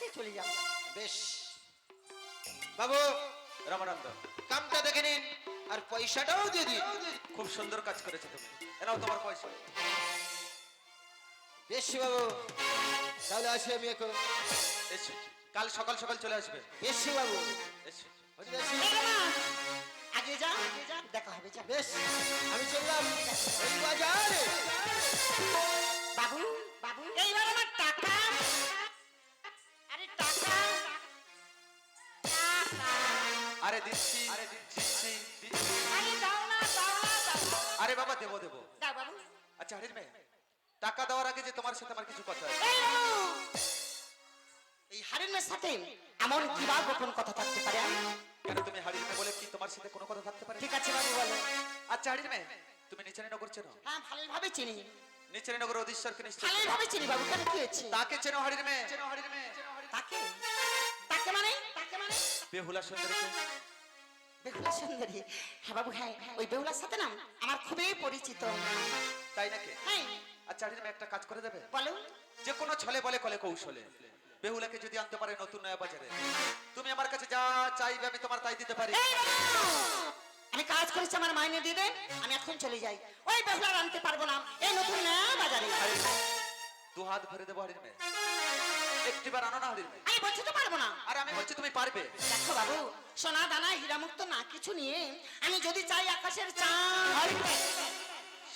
সাথে চলে যাব বেশ। বাবু রামানন্দ কামটা দেখে নিন আর পয়সাটাও দিয়ে দিন। খুব সুন্দর কাজ করেছে তুমি এনাও তোমার পয়সা। বেশ বাবু তাহলে আসি আমি এখন। এসো কাল সকাল সকাল চলে আসবে। বেশ বাবু। এসো আগে যা দেখা হবে যা। বেশ আমি চললাম। বাজারে আগে যে তোমার সাথে আমার কিছু কথা আছে। এই হারিনের সাথে এমন কি বা গোপন কথা থাকতে পারে? কেন তুমি মেয়ে বলে কি তোমার সাথে কোনো কথা থাকতে পারে? ঠিক আছে বাবু বলো। আচ্ছা হারির মেয়ে তুমি নিচে নগর চেনো? হ্যাঁ ভালোভাবে চিনি। নিচে নগর অধীশ্বরকে নিশ্চয় ভালোভাবে চিনি বাবু কেন কি হয়েছে? তাকে চেনো হারির মেয়ে? চেনো হারির মেয়ে। তাকে? তাকে মানে? তাকে মানে? বেহুলা সুন্দরীকে? বেহুলা সুন্দরী? হ্যাঁ বাবু হ্যাঁ ওই বেহুলার সাথে না আমার খুবই পরিচিত। মেয়ে একটা কাজ করে দেবে? বলো যে কোনো ছলে বলে কলে কৌশলে। বেহুলাকে যদি আনতে পারে নতুন নয়া বাজারে তুমি আমার কাছে যা চাইবে আমি তোমার তাই দিতে পারি। আমি কাজ করেছি আমার মাইনে দিয়ে দেন আমি এখন চলে যাই। ওই বেহুলার আনতে পারব না এই নতুন না বাজারে দু হাত ভরে দেবো হারির মেয়ে। একটিবার আনো না হারির মেয়ে। আমি বলছি তো পারব না। আর আমি বলছি তুমি পারবে। দেখো বাবু সোনা দানা হীরামুক্ত না কিছু নিয়ে আমি যদি চাই আকাশের চাঁদ।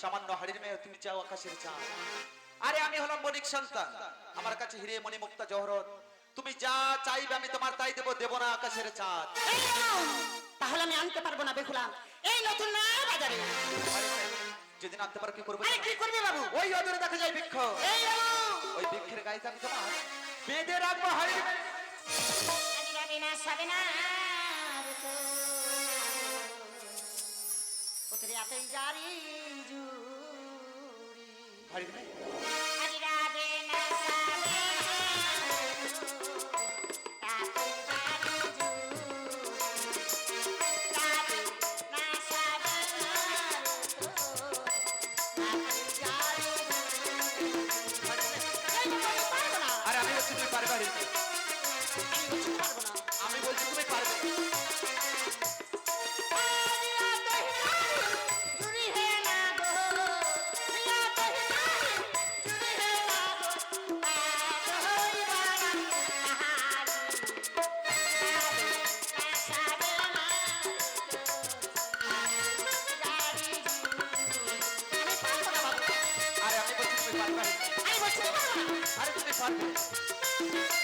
সামান্য হাড়ির মেয়ে তুমি চাও আকাশের চাঁদ? আরে আমি হলাম বণিক সন্তান। আমার কাছে হিরে মণি মুক্তা জহরত। তুমি যা চাইবে আমি তোমার তাই দেবো দেবো না আকাশের চাঁদ। তাহলে আমি আনতে পারব না বেহুলা। এই নতুন না বাজারে। যেদিন আনতে পারো কি করবে আরে কি করবে বাবু? ওই অদূরে দেখা যায় বৃক্ষ। এই বাবু ওই বৃক্ষের গাইতে আমি তোমার বেঁধে রাখব মেয়ে। না সবে না ওতরে এতই জারি জুরি। আরে না। আমি বলছি তুমি পারবে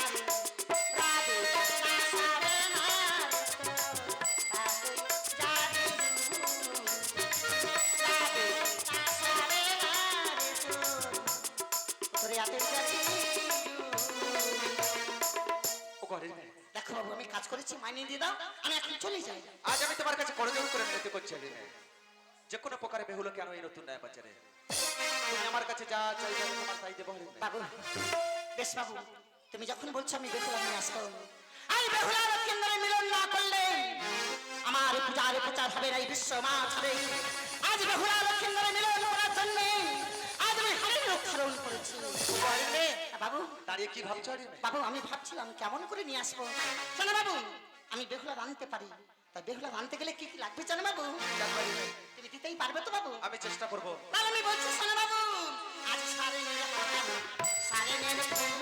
কাছে করজোর করে নিতে করছি মেয়ে যে কোনো প্রকারে বেহুলো কেন এই নতুন নয়া বাজারে তুমি আমার কাছে যা চাইবে তোমার তাই দেবো বাবু বেশ বাবু তুমি যখন বলছো আমি বেহুলা নিয়ে আসব আমি বেহুলা কেন্দ্রে মিলন না করলে আমার পূজার প্রচার হবে না এই বিশ্ব মা ছাড়ে আজ বেহুলা কেন্দ্রে মিলন করার জন্য আজ আমি হারিয়ে রক্ষারণ করেছি। হাড়ির মেয়ে বাবু দাঁড়িয়ে কি ভাবছ বাবু আমি ভাবছিলাম কেমন করে নিয়ে আসব। শোনো বাবু আমি বেহুলা আনতে পারি তাই বেহুলা আনতে গেলে কি কি লাগবে জানো বাবু তুমি দিতেই পারবে তো বাবু। আমি চেষ্টা করব। তাহলে আমি বলছি শোনো বাবু আজ সারে নিয়ে সারে নিয়ে ফুল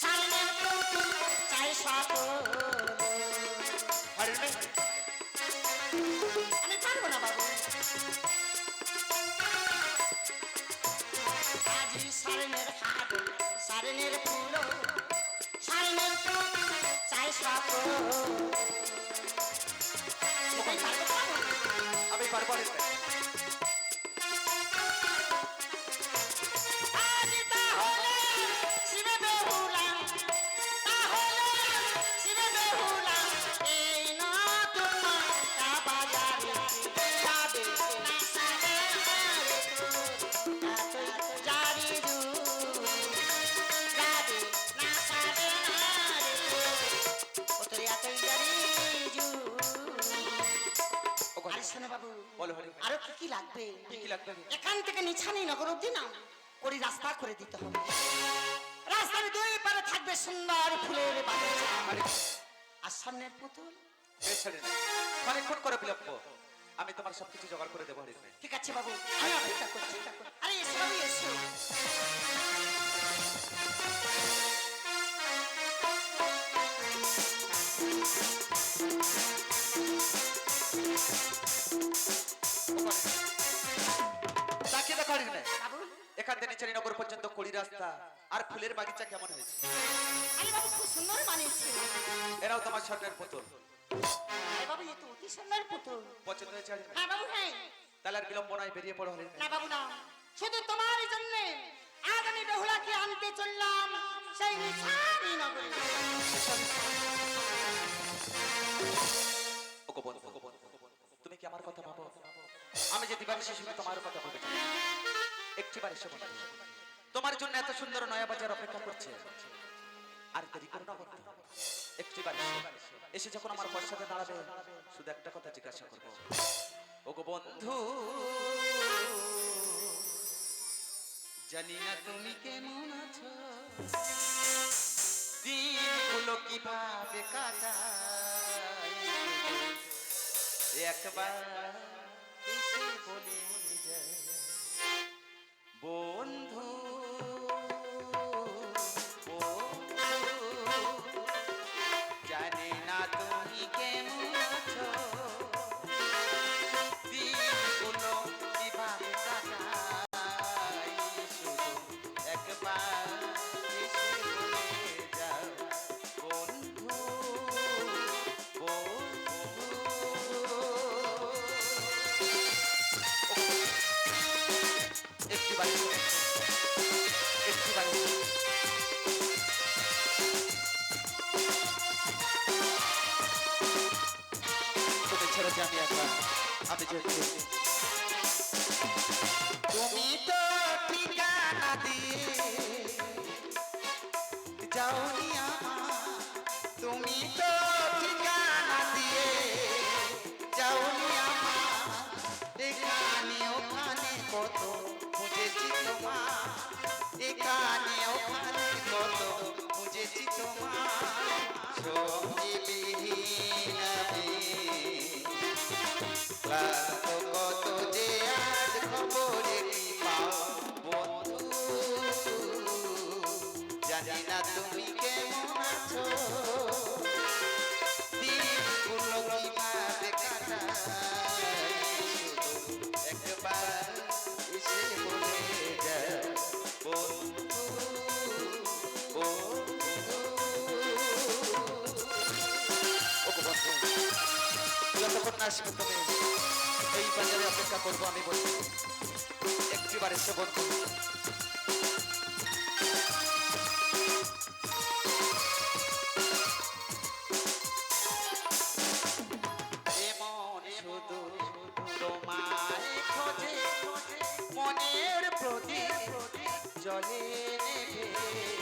সারে নিয়ে ফুল চাই সকল আমি পারব না বাবু। আজি সারেনের হাত সারেনের ফুল সারেনের ফুল চাই সকল লাগবে? এখান থেকে নিছানি নগর অব্দি না করি রাস্তা করে দিতে হবে। রাস্তার দুই পারে থাকবে সুন্দর ফুলের আর। সামনের পুতুল? অনেকক্ষণ করে বিলম্ব। আমি তোমার সবকিছু জোগাড় করে দেবো ঠিক আছে বাবু আমি অপেক্ষা করছি। আরে এসো এসো। এখান থেকে নিচারি পর্যন্ত কড়ি রাস্তা। আর ফুলের বাগিচা কেমন হয়েছে? আরে বাবু খুব সুন্দর মানিয়েছে এরাও তোমার স্বর্ণের পুতুল। আরে বাবু এ তো অতি সুন্দর পুতুল। পছন্দ হয়েছে হ্যাঁ বাবু হ্যাঁ। তাহলে আর বিলম্ব নয় বেরিয়ে পড়ো হরির না বাবু না। শুধু তোমার জন্য আজ আমি বেহুলাকে আনতে চললাম সেই নিছানি নগরে। ওগো বন্ধু, ওগো বন্ধু, ওগো বন্ধু, তুমি কি আমার কথা ভাবো? আমি যে দিবানি শিশুকে তোমার কথা ভেবেছি একটিবার এসে বন্ধু তোমার জন্য এত সুন্দর নয়া বাজার অপেক্ষা করছে। আর দেরি করো না বন্ধু। একটিবার এসো। যখন আমার পশ্চাতে দাঁড়াবে, শুধু একটা কথা জিজ্ঞাসা করব। ওগো বন্ধু, জানি না তুমি কেমন আছো। দিনগুলো কীভাবে কাটাই একবার এসে বলে বন্ধু জানি না তুমি কেমন আছো? কীভাবে একবার আমি তুমি তো ঠিকানা দিয়ে যাওনি আমার। তুমি তো ঠিকানা দিয়ে যাওনি আমার এখানে ওখানে কত খুঁজেছি তোমার। এখানে ওখানে কত খুঁজেছি তোমার। সঙ্গীবিহীন আমি ক্লান্ত কত যে আজ খবরে কি পাও বন্ধু জানি না তুমি কেমন আছো দিনগুলো কীভাবে কাটাই একবার এসে বলে যাও বন্ধু বন্ধু, যতক্ষণ না আসবে তুমি। বাজারে অপেক্ষা করব আমি বলছি একটিবার এসে বন্ধু। মনের প্রদীপ জলে নেভে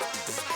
Stop.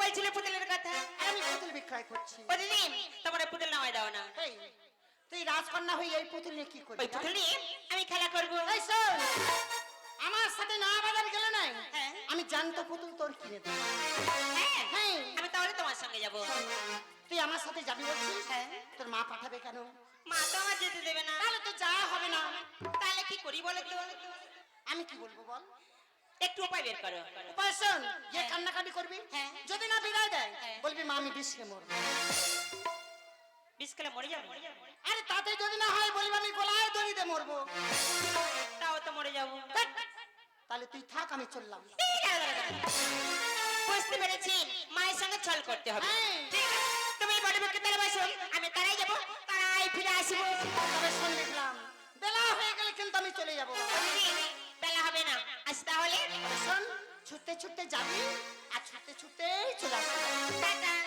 বলছিলে পুতুলের কথা? আমি পুতুল বিক্রয় করছি। ও তোমার পুতুল নামাই দাও না। এই তুই রাজকন্যা হয়ে এই পুতুল নিয়ে কি করবি ওই পুতুল নিয়ে আমি খেলা করব। এই শোন আমার সাথে না বাজার গেলে নাই হ্যাঁ। আমি জানতো পুতুল তোর কিনে দেবো। হ্যাঁ হ্যাঁ। আমি তাহলে তোমার সঙ্গে যাব। তুই আমার সাথে যাবি বলছিস? হ্যাঁ। তোর মা পাঠাবে কেন? মা তো আমার যেতে দেবে না। তাহলে তো যাওয়া হবে না। তাহলে কি করি বলো তো? আমি কি বলব বল? একটু উপায় বের করো। উপায় শোন যে কান্নাকাটি করবি হ্যাঁ। যদি না বিদায় দেয় হ্যাঁ। বলবি মা আমি বিষে মরবো। বিষ খেলে মরে যাব? আরে তাতে যদি না হয় বলবি আমি গলায় দড়িতে মরবো। তাও তো মরে যাব। তাহলে তুই থাক আমি চললাম। বুঝতে পেরেছি। মায়ের সঙ্গে ছল করতে হবে। হ্যাঁ। তুমি বড় মুখে তারা বসো। আমি তারাই যাব তারাই ফিরে আসব। তবে শোন দেখলাম বেলা হয়ে গেলে কিন্তু আমি চলে যাব। বেলা হবে না। আজ তাহলে ছুটতে ছুটতে যাবি আর ছুটতে ছুটতে চলে আসবি।